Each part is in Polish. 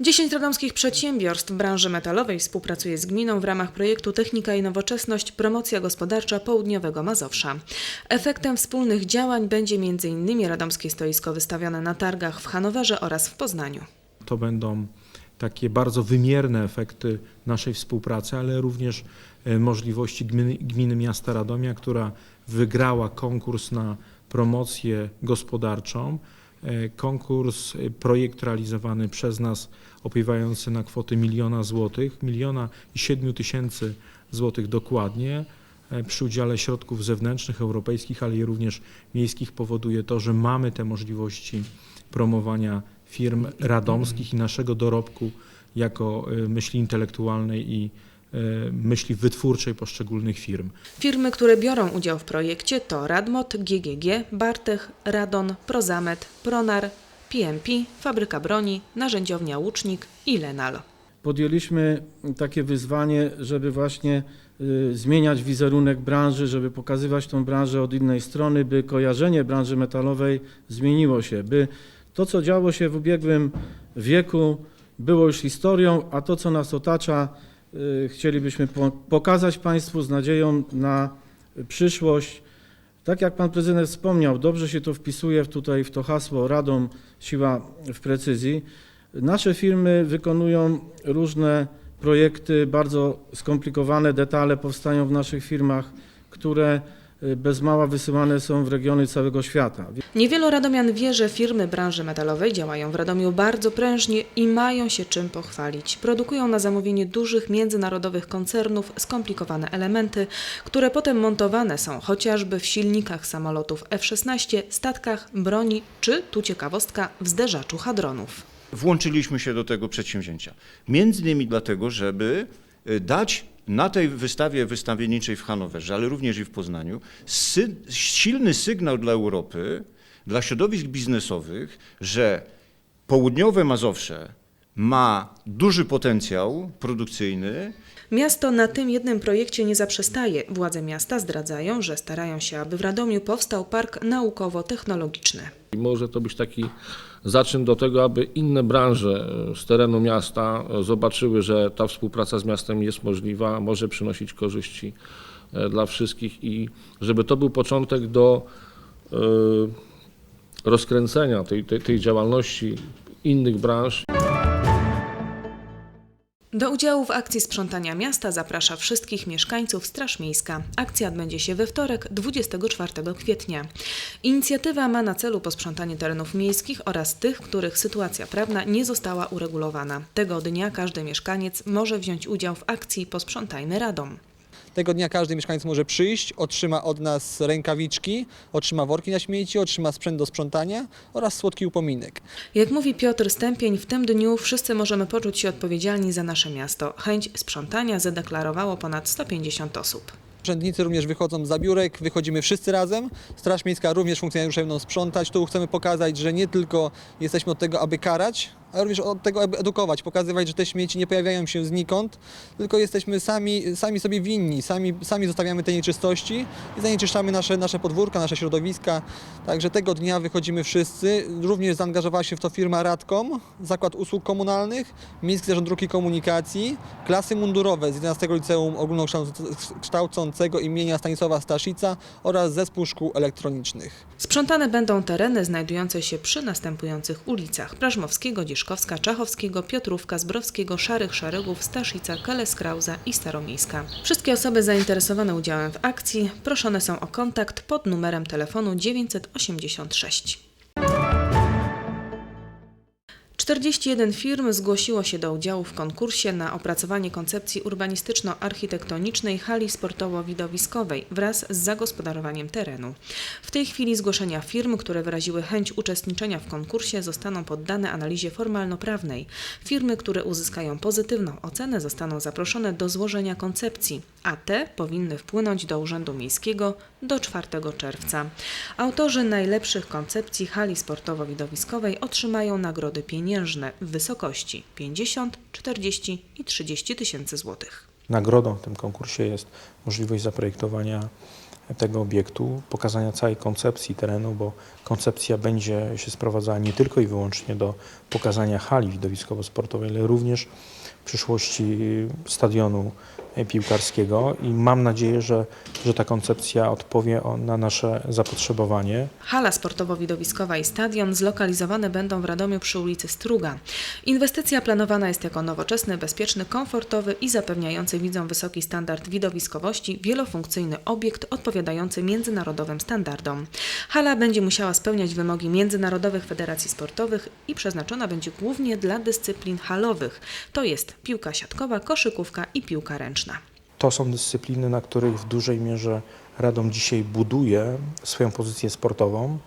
10 radomskich przedsiębiorstw branży metalowej współpracuje z gminą w ramach projektu Technika i Nowoczesność Promocja Gospodarcza Południowego Mazowsza. Efektem wspólnych działań będzie m.in. radomskie stoisko wystawione na targach w Hanowerze oraz w Poznaniu. To będą takie bardzo wymierne efekty naszej współpracy, ale również e, możliwości gminy, gminy miasta Radomia, która wygrała konkurs na promocję gospodarczą. E, Konkurs, e, projekt realizowany przez nas opiewający na kwotę miliona złotych, miliona i siedmiu tysięcy złotych dokładnie. E, Przy udziale środków zewnętrznych, europejskich, ale i również miejskich powoduje to, że mamy te możliwości promowania firm radomskich i naszego dorobku jako myśli intelektualnej i myśli wytwórczej poszczególnych firm. Firmy, które biorą udział w projekcie to Radmot, GGG, Bartech, Radon, Prozamet, Pronar, PMP, Fabryka Broni, Narzędziownia Łucznik i Lenal. podjęliśmy takie wyzwanie, żeby właśnie y, zmieniać wizerunek branży, żeby pokazywać tą branżę od innej strony, by kojarzenie branży metalowej zmieniło się, by to, co działo się w ubiegłym wieku, było już historią, a to, co nas otacza, chcielibyśmy po- pokazać Państwu z nadzieją na przyszłość. Tak jak Pan Prezydent wspomniał, dobrze się to wpisuje tutaj w to hasło Radom Siła w Precyzji. Nasze firmy wykonują różne projekty, bardzo skomplikowane detale powstają w naszych firmach, które y, bez mała wysyłane są w regiony całego świata. Niewielu radomian wie, że firmy branży metalowej działają w Radomiu bardzo prężnie i mają się czym pochwalić. Produkują na zamówienie dużych międzynarodowych koncernów skomplikowane elementy, które potem montowane są chociażby w silnikach samolotów F-16, statkach, broni czy, tu ciekawostka, w zderzaczu hadronów. włączyliśmy się do tego przedsięwzięcia. Między innymi dlatego, żeby y, dać na tej wystawie wystawienniczej w Hanowerze, ale również i w Poznaniu, sy silny sygnał dla Europy, dla środowisk biznesowych, że południowe Mazowsze ma duży potencjał produkcyjny, Miasto na tym jednym projekcie nie zaprzestaje. Władze miasta zdradzają, że starają się, aby w Radomiu powstał park naukowo-technologiczny. I może to być taki zaczyn do tego, aby inne branże e, z terenu miasta e, zobaczyły, że ta współpraca z miastem jest możliwa, może przynosić korzyści e, dla wszystkich i żeby to był początek do rozkręcenia tej, tej, tej działalności innych branż. Do udziału w akcji sprzątania miasta zaprasza wszystkich mieszkańców Straż Miejska. Akcja odbędzie się we wtorek, 24 kwietnia. Inicjatywa ma na celu posprzątanie terenów miejskich oraz tych, których sytuacja prawna nie została uregulowana. Tego dnia każdy mieszkaniec może wziąć udział w akcji Posprzątajmy Radom. Tego dnia każdy mieszkaniec może przyjść, otrzyma od nas rękawiczki, otrzyma worki na śmieci, otrzyma sprzęt do sprzątania oraz słodki upominek. Jak mówi Piotr Stępień, w tym dniu wszyscy możemy poczuć się odpowiedzialni za nasze miasto. Chęć sprzątania zadeklarowało ponad 150 osób. Urzędnicy również wychodzą z zabiórek, wychodzimy wszyscy razem. Straż Miejska również funkcjonariusze będą sprzątać. Tu chcemy pokazać, że nie tylko jesteśmy od tego, aby karać, ale również od tego, aby edukować, pokazywać, że te śmieci nie pojawiają się znikąd, tylko jesteśmy sami, sami sobie winni, sami, sami zostawiamy te nieczystości i zanieczyszczamy nasze, nasze podwórka, nasze środowiska. Także tego dnia wychodzimy wszyscy. Również zaangażowała się w to firma Radkom, Zakład Usług Komunalnych, Miejski Zarząd Dróg i Komunikacji, klasy mundurowe z 11 Liceum Ogólnokształcącego imienia Stanisława Staszica oraz Zespół Szkół Elektronicznych. Sprzątane będą tereny znajdujące się przy następujących ulicach Prażmowskiego, Dzieszkowska, Czachowskiego, Piotrówka, Zbrowskiego, Szarych Szeregów, Staszica, Keleskrauza i Staromiejska. Wszystkie osoby zainteresowane udziałem w akcji proszone są o kontakt pod numerem telefonu 986. 41 firm zgłosiło się do udziału w konkursie na opracowanie koncepcji urbanistyczno-architektonicznej hali sportowo-widowiskowej wraz z zagospodarowaniem terenu. W tej chwili zgłoszenia firm, które wyraziły chęć uczestniczenia w konkursie, zostaną poddane analizie formalno-prawnej. Firmy, które uzyskają pozytywną ocenę, zostaną zaproszone do złożenia koncepcji, a te powinny wpłynąć do Urzędu Miejskiego do 4 czerwca. Autorzy najlepszych koncepcji hali sportowo-widowiskowej otrzymają nagrody pieniężne w wysokości 50, 40 i 30 tysięcy złotych. Nagrodą w tym konkursie jest możliwość zaprojektowania tego obiektu, pokazania całej koncepcji terenu, bo koncepcja będzie się sprowadzała nie tylko i wyłącznie do pokazania hali widowiskowo-sportowej, ale również w przyszłości stadionu piłkarskiego i mam nadzieję, że, że ta koncepcja odpowie na nasze zapotrzebowanie. Hala sportowo-widowiskowa i stadion zlokalizowane będą w Radomiu przy ulicy Struga. Inwestycja planowana jest jako nowoczesny, bezpieczny, komfortowy i zapewniający widzom wysoki standard widowiskowości wielofunkcyjny obiekt odpowiadający międzynarodowym standardom. Hala będzie musiała spełniać wymogi międzynarodowych federacji sportowych i przeznaczona będzie głównie dla dyscyplin halowych, to jest piłka siatkowa, koszykówka i piłka ręczna. To są dyscypliny, na których w dużej mierze Radom dzisiaj buduje swoją pozycję sportową.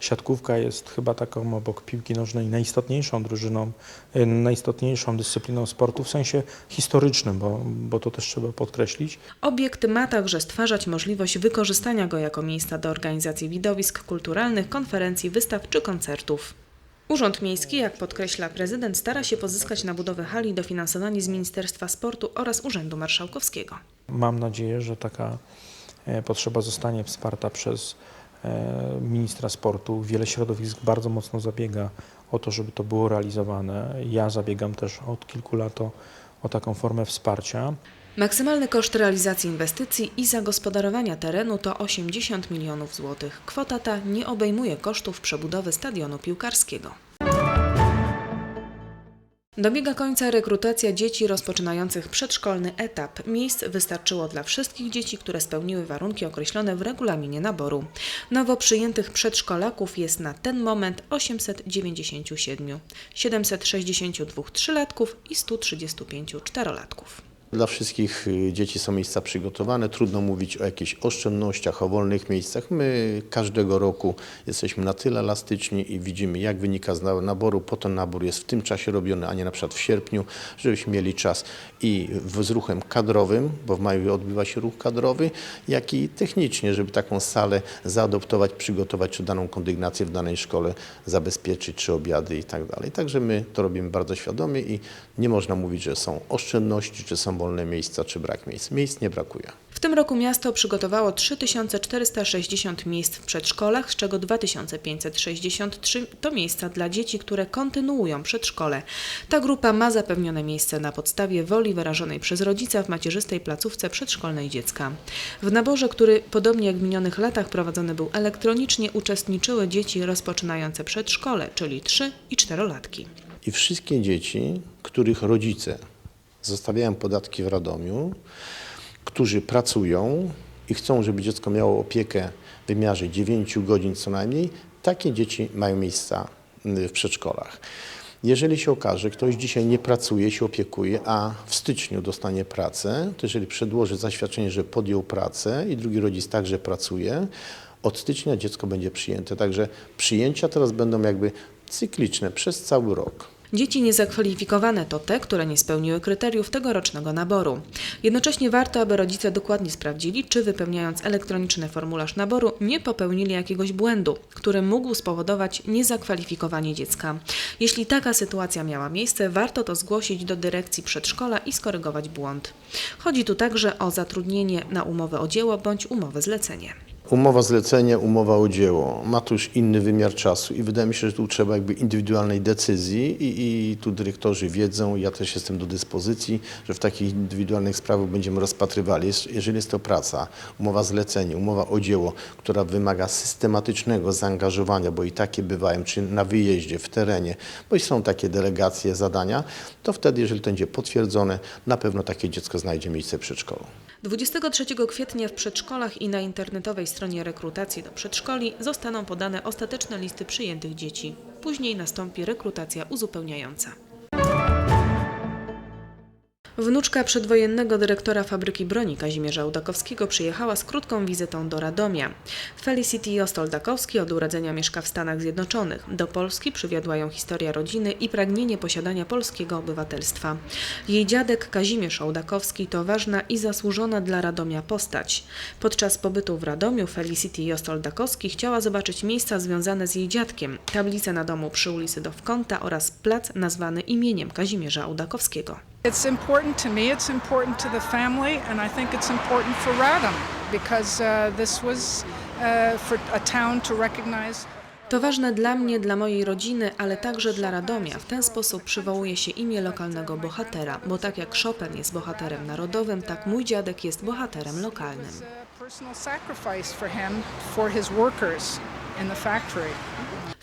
Siatkówka jest chyba taką obok piłki nożnej najistotniejszą drużyną, e, najistotniejszą dyscypliną sportu w sensie historycznym, bo, bo to też trzeba podkreślić. Obiekt ma także stwarzać możliwość wykorzystania go jako miejsca do organizacji widowisk kulturalnych, konferencji, wystaw czy koncertów. Urząd Miejski, jak podkreśla prezydent, stara się pozyskać na budowę hali dofinansowanie z Ministerstwa Sportu oraz Urzędu Marszałkowskiego. Mam nadzieję, że taka e, potrzeba zostanie wsparta przez e, ministra sportu. Wiele środowisk bardzo mocno zabiega o to, żeby to było realizowane. Ja zabiegam też od kilku lat o, o taką formę wsparcia. Maksymalny koszt realizacji inwestycji i zagospodarowania terenu to 80 milionów złotych. Kwota ta nie obejmuje kosztów przebudowy stadionu piłkarskiego. Dobiega końca rekrutacja dzieci rozpoczynających przedszkolny etap. Miejsc wystarczyło dla wszystkich dzieci, które spełniły warunki określone w regulaminie naboru. Nowo przyjętych przedszkolaków jest na ten moment 897, 762 trzylatków i 135 czterolatków. Dla wszystkich y, dzieci są miejsca przygotowane. Trudno mówić o jakichś oszczędnościach, o wolnych miejscach. My każdego roku jesteśmy na tyle elastyczni i widzimy, jak wynika z na- naboru. Po ten nabór jest w tym czasie robiony, a nie na przykład w sierpniu, żebyśmy mieli czas i z ruchem kadrowym, bo w maju odbywa się ruch kadrowy, jak i technicznie, żeby taką salę zaadoptować, przygotować, czy daną kondygnację w danej szkole zabezpieczyć, czy obiady i tak dalej. Także my to robimy bardzo świadomie i nie można mówić, że są oszczędności, czy są wolne miejsca, czy brak miejsc. Miejsc nie brakuje. W tym roku miasto przygotowało 3460 miejsc w przedszkolach, z czego 2563 to miejsca dla dzieci, które kontynuują przedszkole. Ta grupa ma zapewnione miejsce na podstawie woli wyrażonej przez rodzica w macierzystej placówce przedszkolnej dziecka. W naborze, który podobnie jak w minionych latach prowadzony był elektronicznie, uczestniczyły dzieci rozpoczynające przedszkole, czyli 3 i 4-latki. I wszystkie dzieci, których rodzice zostawiają podatki w Radomiu, którzy pracują i chcą, żeby dziecko miało opiekę w wymiarze 9 godzin co najmniej, takie dzieci mają miejsca y, w przedszkolach. Jeżeli się okaże, że ktoś dzisiaj nie pracuje, się opiekuje, a w styczniu dostanie pracę, to jeżeli przedłoży zaświadczenie, że podjął pracę i drugi rodzic także pracuje, od stycznia dziecko będzie przyjęte. Także przyjęcia teraz będą jakby cykliczne przez cały rok. Dzieci niezakwalifikowane to te, które nie spełniły kryteriów tegorocznego naboru. Jednocześnie warto, aby rodzice dokładnie sprawdzili, czy wypełniając elektroniczny formularz naboru nie popełnili jakiegoś błędu, który mógł spowodować niezakwalifikowanie dziecka. Jeśli taka sytuacja miała miejsce, warto to zgłosić do dyrekcji przedszkola i skorygować błąd. Chodzi tu także o zatrudnienie na umowę o dzieło bądź umowę zlecenie. Umowa zlecenia, umowa o dzieło ma tu już inny wymiar czasu i wydaje mi się, że tu trzeba jakby indywidualnej decyzji i, i tu dyrektorzy wiedzą, ja też jestem do dyspozycji, że w takich indywidualnych sprawach będziemy rozpatrywali. Jeż- Jeżeli jest to praca, umowa zlecenia, umowa o dzieło, która wymaga systematycznego zaangażowania, bo i takie bywają, czy na wyjeździe, w terenie, bo i są takie delegacje, zadania, to wtedy, jeżeli to będzie potwierdzone, na pewno takie dziecko znajdzie miejsce w przedszkolu. 23 kwietnia w przedszkolach i na internetowej stronie rekrutacji do przedszkoli zostaną podane ostateczne listy przyjętych dzieci. Później nastąpi rekrutacja uzupełniająca. Wnuczka przedwojennego dyrektora fabryki broni Kazimierza Udakowskiego przyjechała z krótką wizytą do Radomia. Felicity Jostol-Dakowski od urodzenia mieszka w Stanach Zjednoczonych. Do Polski przywiodła ją historia rodziny i pragnienie posiadania polskiego obywatelstwa. Jej dziadek Kazimierz Ołdakowski to ważna i zasłużona dla Radomia postać. Podczas pobytu w Radomiu Felicity Jostol-Dakowski chciała zobaczyć miejsca związane z jej dziadkiem, tablicę na domu przy ulicy Dowkonta oraz plac nazwany imieniem Kazimierza Ołdakowskiego. It's important to me, it's important to the family, and I think it's important for Radom. because uh, this was uh, for a town to recognize. To ważne dla mnie, dla mojej rodziny, ale także dla Radomia. W ten sposób przywołuje się imię lokalnego bohatera, bo tak jak Chopin jest bohaterem narodowym, tak mój dziadek jest bohaterem lokalnym.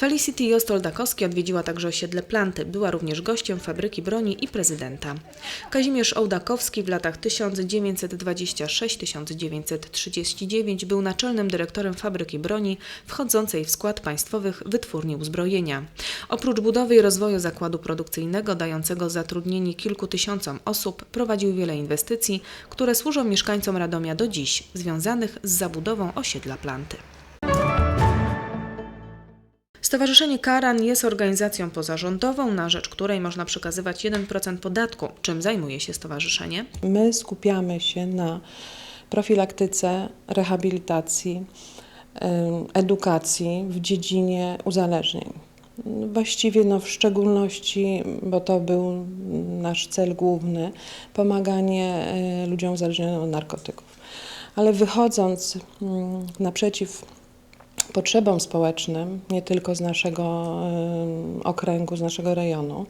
Felicity Jostoldakowski odwiedziła także osiedle Planty. Była również gościem fabryki broni i prezydenta. Kazimierz Ołdakowski w latach 1926-1939 był naczelnym dyrektorem fabryki broni wchodzącej w skład państwowych wytwórni uzbrojenia. Oprócz budowy i rozwoju zakładu produkcyjnego dającego zatrudnienie kilku tysiącom osób, prowadził wiele inwestycji, które służą mieszkańcom Radomia do dziś, związanych z zabudową osiedla Planty. Stowarzyszenie Karan jest organizacją pozarządową, na rzecz której można przekazywać 1% podatku. Czym zajmuje się stowarzyszenie? My skupiamy się na profilaktyce, rehabilitacji, edukacji w dziedzinie uzależnień. Właściwie no, w szczególności, bo to był nasz cel główny, pomaganie e, ludziom uzależnionym od narkotyków. Ale wychodząc mm, naprzeciw potrzebom społecznym, nie tylko z naszego okręgu, z naszego rejonu,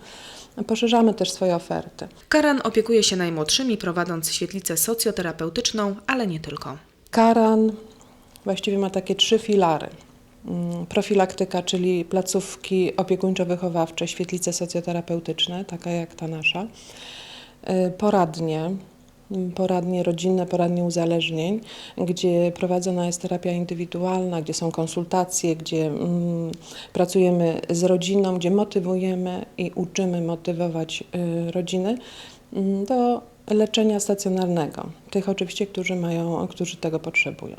poszerzamy też swoje oferty. Karan opiekuje się najmłodszymi, prowadząc świetlicę socjoterapeutyczną, ale nie tylko. Karan właściwie ma takie trzy filary. Mm, Profilaktyka, czyli placówki opiekuńczo-wychowawcze, świetlice socjoterapeutyczne, taka jak ta nasza. Y, Poradnie, poradnie rodzinne, poradnie uzależnień, gdzie prowadzona jest terapia indywidualna, gdzie są konsultacje, gdzie mm, pracujemy z rodziną, gdzie motywujemy i uczymy motywować y, rodziny mm, do leczenia stacjonarnego, tych oczywiście, którzy mają, którzy tego potrzebują.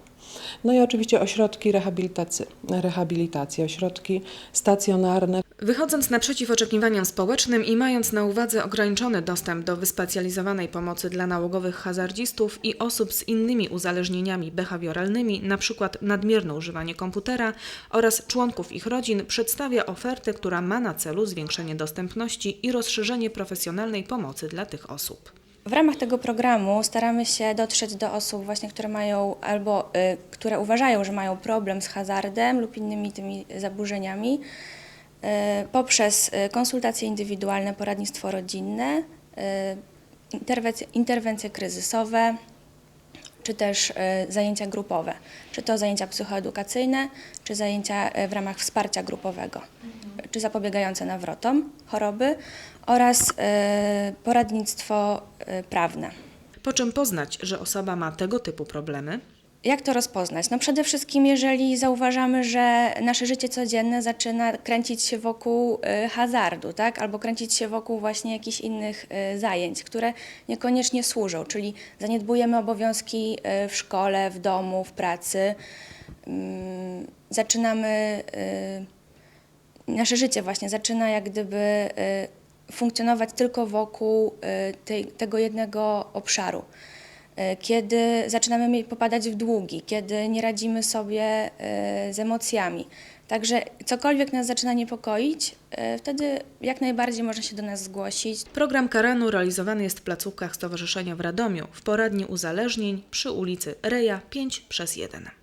No i oczywiście ośrodki rehabilitacji, rehabilitacji ośrodki stacjonarne, Wychodząc naprzeciw oczekiwaniom społecznym i mając na uwadze ograniczony dostęp do wyspecjalizowanej pomocy dla nałogowych hazardzistów i osób z innymi uzależnieniami behawioralnymi, np. nadmierne używanie komputera oraz członków ich rodzin, przedstawia ofertę, która ma na celu zwiększenie dostępności i rozszerzenie profesjonalnej pomocy dla tych osób. W ramach tego programu staramy się dotrzeć do osób właśnie, które mają albo y, które uważają, że mają problem z hazardem lub innymi tymi zaburzeniami y, poprzez y, konsultacje indywidualne, poradnictwo rodzinne, y, interwencje, interwencje kryzysowe, czy też y, zajęcia grupowe, czy to zajęcia psychoedukacyjne, czy zajęcia y, w ramach wsparcia grupowego, czy zapobiegające nawrotom choroby oraz y, poradnictwo prawne. Po czym poznać, że osoba ma tego typu problemy? Jak to rozpoznać? No przede wszystkim, jeżeli zauważamy, że nasze życie codzienne zaczyna kręcić się wokół y, hazardu, tak? albo kręcić się wokół właśnie jakichś innych y, zajęć, które niekoniecznie służą, czyli zaniedbujemy obowiązki y, w szkole, w domu, w pracy. Ym, Zaczynamy, nasze życie właśnie zaczyna jak gdyby funkcjonować tylko wokół tej, tego jednego obszaru kiedy zaczynamy popadać w długi, kiedy nie radzimy sobie e, z emocjami. Także cokolwiek nas zaczyna niepokoić, e, wtedy jak najbardziej można się do nas zgłosić. Program Karanu realizowany jest w placówkach Stowarzyszenia w Radomiu, w poradni uzależnień przy ulicy Reja 5 przez 1.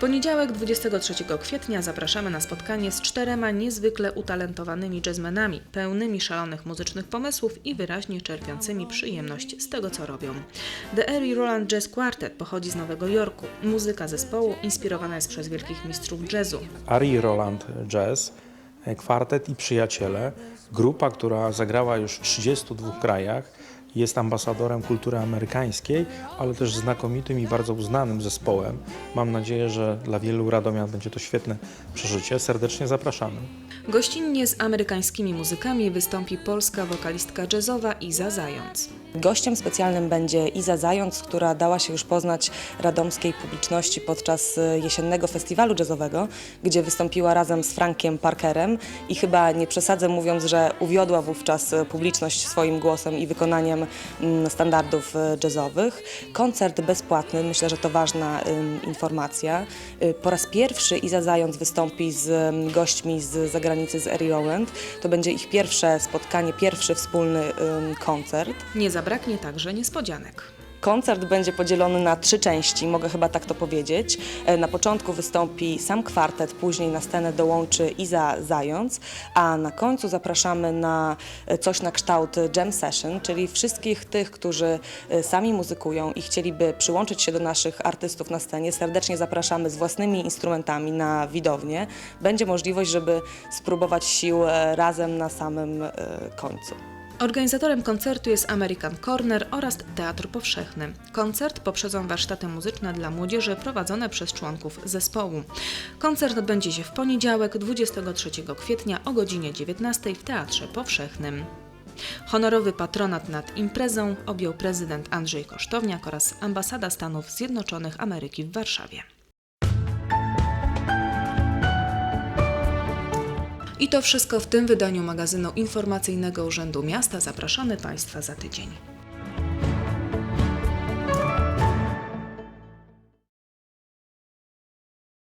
poniedziałek 23 kwietnia zapraszamy na spotkanie z czterema niezwykle utalentowanymi jazzmenami, pełnymi szalonych muzycznych pomysłów i wyraźnie czerpiącymi przyjemność z tego, co robią. The Erie Roland Jazz Quartet pochodzi z Nowego Jorku. Muzyka zespołu inspirowana jest przez wielkich mistrzów jazzu. Ari Roland Jazz, e, kwartet i przyjaciele, grupa, która zagrała już w 32 krajach, jest ambasadorem kultury amerykańskiej, ale też znakomitym i bardzo uznanym zespołem. Mam nadzieję, że dla wielu Radomian będzie to świetne przeżycie. Serdecznie zapraszamy. Gościnnie z amerykańskimi muzykami wystąpi polska wokalistka jazzowa Iza Zając. Gościem specjalnym będzie Iza Zając, która dała się już poznać radomskiej publiczności podczas e, jesiennego festiwalu jazzowego, gdzie wystąpiła razem z Frankiem Parkerem i chyba nie przesadzę mówiąc, że uwiodła wówczas e, publiczność swoim głosem i wykonaniem standardów e, jazzowych. Koncert bezpłatny, myślę, że to ważna informacja. Y, Po raz pierwszy Iza Zając wystąpi z gośćmi z zagranicy, z Eri. To będzie ich pierwsze spotkanie, pierwszy wspólny koncert. Nie zabraknie także niespodzianek. Koncert będzie podzielony na trzy części, mogę chyba tak to powiedzieć. E, Na początku wystąpi sam kwartet, później na scenę dołączy Iza Zając, a na końcu zapraszamy na e, coś na kształt jam session, czyli wszystkich tych, którzy e, sami muzykują i chcieliby przyłączyć się do naszych artystów na scenie. Serdecznie zapraszamy z własnymi instrumentami na widownię. Będzie możliwość, żeby spróbować sił razem na samym końcu. Organizatorem koncertu jest American Corner oraz Teatr Powszechny. Koncert poprzedzą warsztaty muzyczne dla młodzieży prowadzone przez członków zespołu. Koncert odbędzie się w poniedziałek 23 kwietnia o godzinie 19 w Teatrze Powszechnym. Honorowy patronat nad imprezą objął prezydent Andrzej Kosztowniak oraz ambasada Stanów Zjednoczonych Ameryki w Warszawie. I to wszystko w tym wydaniu magazynu informacyjnego Urzędu Miasta. Zapraszamy Państwa za tydzień.